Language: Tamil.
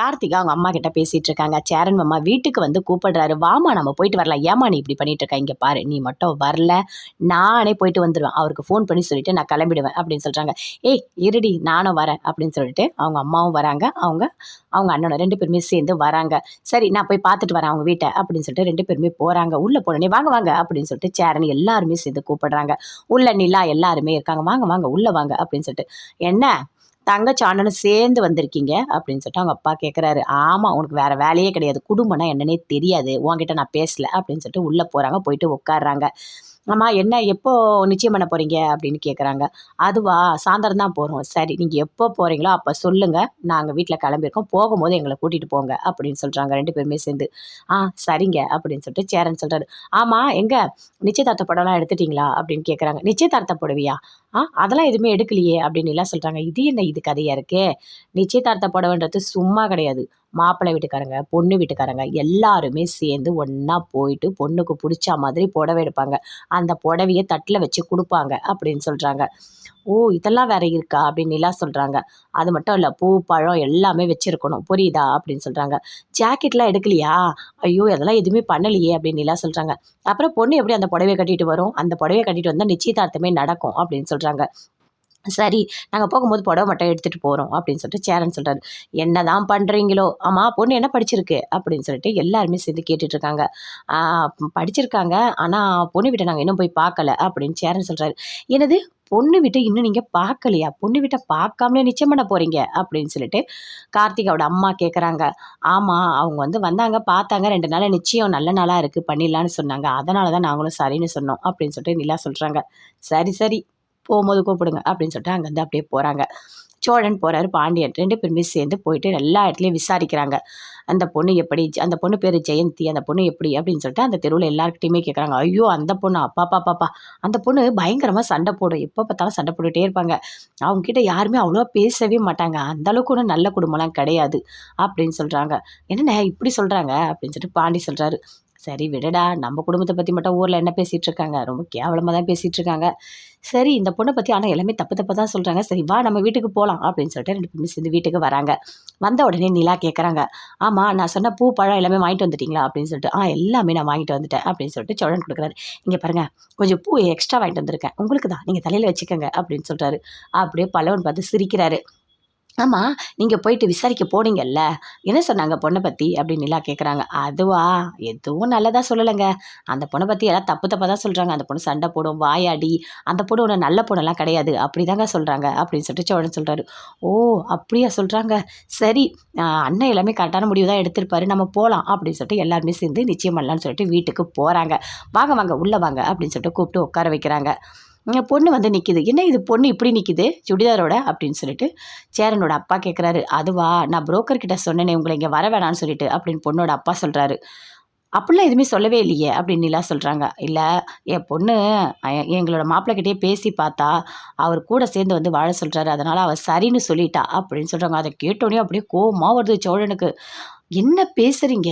கார்த்திகா அவங்க அம்மா கிட்ட பேசிட்டு இருக்காங்க. சேரன் மாமா வீட்டுக்கு வந்து கூப்பிடுறாரு. வாமா நம்ம போயிட்டு வரலாம். ஏமா நீ இப்படி பண்ணிட்டு இருக்க? இங்க பாரு நீ மட்டும் வரல. நானே போயிட்டு வந்துடுவேன் அவருக்கு ஃபோன் பண்ணி சொல்லிட்டு நான் கிளம்பிடுவேன் அப்படின்னு சொல்றாங்க. ஏய் இருடி நானும் வரேன் அப்படின்னு சொல்லிட்டு அவங்க அம்மாவும் வராங்க. அவங்க அவங்க அண்ணனும் ரெண்டு பேருமே சேர்ந்து வராங்க. சரி நான் போய் பார்த்துட்டு வரேன் அவங்க வீட்டை அப்படின்னு சொல்லிட்டு ரெண்டு பேருமே போறாங்க. உள்ள போனே வாங்க வாங்க அப்படின்னு சொல்லிட்டு சேரன் எல்லாருமே சேர்ந்து கூப்பிடுறாங்க. உள்ள நிலா எல்லாருமே இருக்காங்க. வாங்க வாங்க உள்ள வாங்க அப்படின்னு சொல்லிட்டு. என்ன? தங்கச்சி அண்ணனும் சேர்ந்து வந்திருக்கீங்க அப்படின்னு சொல்லிட்டு அவங்க அப்பா கேட்குறாரு ஆமாம் உனக்கு வேற வேலையே கிடையாது. குடும்பம்னா என்னன்னே தெரியாது. உன்கிட்ட நான் பேசல அப்படின்னு சொல்லிட்டு உள்ளே போகிறாங்க போயிட்டு உட்காடுறாங்க அம்மா என்ன எப்போது நிச்சயம் பண்ண போகிறீங்க அப்படின்னு கேட்குறாங்க அதுவா? சாயந்தரம் தான் போகிறோம் சரி நீங்கள் எப்போ போகிறீங்களோ அப்போ சொல்லுங்கள் நாங்கள் வீட்டில் கிளம்பியிருக்கோம். போகும்போது எங்களை கூட்டிகிட்டு போங்க. அப்படின்னு சொல்கிறாங்க ரெண்டு பேருமே சேர்ந்து ஆ சரிங்க. அப்படின்னு சொல்லிட்டு சேரன் சொல்கிறாரு ஆமாம் எங்கே? நிச்சயதார்த்த படம்லாம் எடுத்துட்டீங்களா? அப்படின்னு கேட்குறாங்க நிச்சயதார்த்த புடவையா? ஆ அதெல்லாம் எதுவுமே எடுக்கலையே. அப்படின்னு எல்லாம் சொல்கிறாங்க இது என்ன? இது கதையாக இருக்கே? நிச்சயதார்த்த புடவைன்றது சும்மா கிடையாது. மாப்பிள்ளை வீட்டுக்காரங்க பொண்ணு வீட்டுக்காரங்க எல்லாருமே சேர்ந்து ஒன்றா போயிட்டு பொண்ணுக்கு பிடிச்ச மாதிரி புடவை எடுப்பாங்க. அந்த புடவையை தட்டில் வச்சு கொடுப்பாங்க அப்படின்னு சொல்கிறாங்க ஓ இதெல்லாம் வேற இருக்கா? அப்படின்னு நிலா சொல்கிறாங்க அது மட்டும் இல்லை பூ பழம் எல்லாமே வச்சுருக்கணும். புரியுதா? அப்படின்னு சொல்கிறாங்க ஜாக்கெட்லாம் எடுக்கலையா? ஐயோ அதெல்லாம் எதுவுமே பண்ணலையே அப்படின்னு நிலா சொல்கிறாங்க அப்புறம் பொண்ணு எப்படி அந்த புடவையை கட்டிட்டு வரும்? அந்த புடவையை கட்டிட்டு வந்தால் நிச்சயதார்த்தமே நடக்கும் அப்படின்னு சொல்கிறாங்க சரி நாங்கள் போகும்போது புடவை மட்டும் எடுத்துகிட்டு போகிறோம் அப்படின்னு சொல்லிட்டு சேரன் சொல்கிறாரு என்ன தான் பண்ணுறீங்களோ ஆமாம் பொண்ணு என்ன படிச்சிருக்கு? அப்படின்னு சொல்லிட்டு எல்லாருமே சேர்ந்து கேட்டுட்ருக்காங்க. படிச்சிருக்காங்க. ஆனால் பொண்ணு வீட்டை நாங்கள் இன்னும் போய் பார்க்கல அப்படின்னு சேரன் சொல்கிறாரு என்னது? பொண்ணு வீட்டை இன்னும் நீங்கள் பார்க்கலையா? பொண்ணு வீட்டை பார்க்காமலே நிச்சயம் பண்ண போகிறீங்க அப்படின்னு சொல்லிட்டு கார்த்திகாவோட அம்மா கேட்குறாங்க ஆமாம் அவங்க வந்து வந்தாங்க பார்த்தாங்க. ரெண்டு நாள் நிச்சயம் நல்ல நாளாக இருக்குது பண்ணிடலான்னு சொன்னாங்க. அதனால தான் நாங்களும் சரின்னு சொன்னோம் அப்படின்னு சொல்லிட்டு நிலா சொல்கிறாங்க சரி சரி. போகும்போது கூப்பிடுங்க அப்படின்னு சொல்லிட்டு அங்கேருந்து அப்படியே போகிறாங்க சோழன் போகிறாரு பாண்டியன் ரெண்டு பேருமே சேர்ந்து போயிட்டு எல்லா இடத்துலையும் விசாரிக்கிறாங்க. அந்த பொண்ணு எப்படி அந்த பொண்ணு பேர் ஜெயந்தி அந்த பொண்ணு எப்படி? அப்படின்னு சொல்லிட்டு அந்த தெருவில் எல்லாருக்கிட்டையுமே கேட்குறாங்க ஐயோ அந்த பொண்ணு? அப்பா பாப்பா பாப்பா அந்த பொண்ணு பயங்கரமாக சண்டை போடும். எப்போ பார்த்தாலும் சண்டை போட்டுகிட்டே இருப்பாங்க. அவங்கக்கிட்ட யாருமே அவ்வளோவா பேசவே மாட்டாங்க. அந்த அளவுக்கு ஒன்றும் நல்ல குடும்பம்லாம் கிடையாது அப்படின்னு சொல்கிறாங்க என்னென்ன இப்படி சொல்கிறாங்க அப்படின்னு சொல்லிட்டு பாண்டி சொல்கிறாரு சரி விடுடா. நம்ம குடும்பத்தை பற்றி மட்டும் ஊரில் என்ன பேசிகிட்டு இருக்காங்க ரொம்ப கேவலமாக தான் பேசிகிட்டு இருக்காங்க சரி இந்த பொண்ணை பற்றி ஆனால் எல்லாமே தப்பு தப்பு தான் சொல்கிறாங்க சரி வா நம்ம வீட்டுக்கு போகலாம் அப்படின்னு சொல்லிட்டு ரெண்டு பேருமே சேர்ந்து வீட்டுக்கு வராங்க. வந்த உடனே நிலா கேட்குறாங்க ஆமாம் நான் சொன்ன பூ பழம் எல்லாமே வாங்கிட்டு வந்துட்டிங்களா? அப்படின்னு சொல்லிட்டு ஆ எல்லாமே நான் வாங்கிட்டு வந்துட்டேன். அப்படின்னு சொல்லிட்டு சோழன் கொடுக்குறாரு. இங்கே பாருங்கள் கொஞ்சம் பூ எக்ஸ்ட்ரா வாங்கிட்டு வந்திருக்கேன். உங்களுக்கு தான் நீங்கள் தலையில் வச்சுக்கோங்க. அப்படின்னு சொல்கிறாரு அப்படியே பழவன் பார்த்து சிரிக்கிறாரு. ஆமாம் நீங்கள் போயிட்டு விசாரிக்க போனீங்கல்ல? என்ன சொன்னாங்க பொண்ணை பற்றி அப்படின்னு நிலா கேட்குறாங்க அதுவா? எதுவும் நல்லதாக சொல்லலைங்க. அந்த பொண்ணை பற்றி எல்லாம் தப்பு தப்பாக தான் சொல்கிறாங்க அந்த பொண்ணு சண்டை போடும் வாயாடி. அந்த பொண்ணு ஒன்று நல்ல பொண்ணெல்லாம் கிடையாது. அப்படி தாங்க சொல்கிறாங்க அப்படின்னு சொல்லிட்டு சோழன் சொல்கிறாரு ஓ அப்படியா சொல்கிறாங்க சரி அண்ணன் எல்லாமே கரெக்டான முடிவு தான் எடுத்திருப்பாரு. நம்ம போகலாம் அப்படின்னு சொல்லிட்டு எல்லாருமே சேர்ந்து நிச்சயம் பண்ணலான்னு சொல்லிட்டு வீட்டுக்கு போகிறாங்க வாங்க வாங்க உள்ளே வாங்க அப்படின்னு சொல்லிட்டு கூப்பிட்டு உட்கார வைக்கிறாங்க. பொண்ணு வந்து நிற்கிது என்ன இது பொண்ணு இப்படி நிற்கிது சுடிதாரோட? அப்படின்னு சொல்லிட்டு சேரனோட அப்பா கேட்குறாரு அதுவா? நான் புரோக்கர் கிட்ட சொன்னேனே உங்களை இங்கே வர வேணான்னு சொல்லிட்டு அப்படின்னு பொண்ணோட அப்பா சொல்கிறாரு அப்படிலாம் எதுவுமே சொல்லவே இல்லையே அப்படின்னு நிலா சொல்கிறாங்க இல்லை என் பொண்ணு எங்களோட மாப்பிள்ளைகிட்டயே பேசி பார்த்தா அவர் கூட சேர்ந்து வந்து வாழ சொல்கிறாரு அதனால் அவர் சரின்னு சொல்லிட்டா அப்படின்னு சொல்கிறாங்க அதை கேட்டோடனே அப்படியே கோபமாக வருது சோழனுக்கு. என்ன பேசுகிறீங்க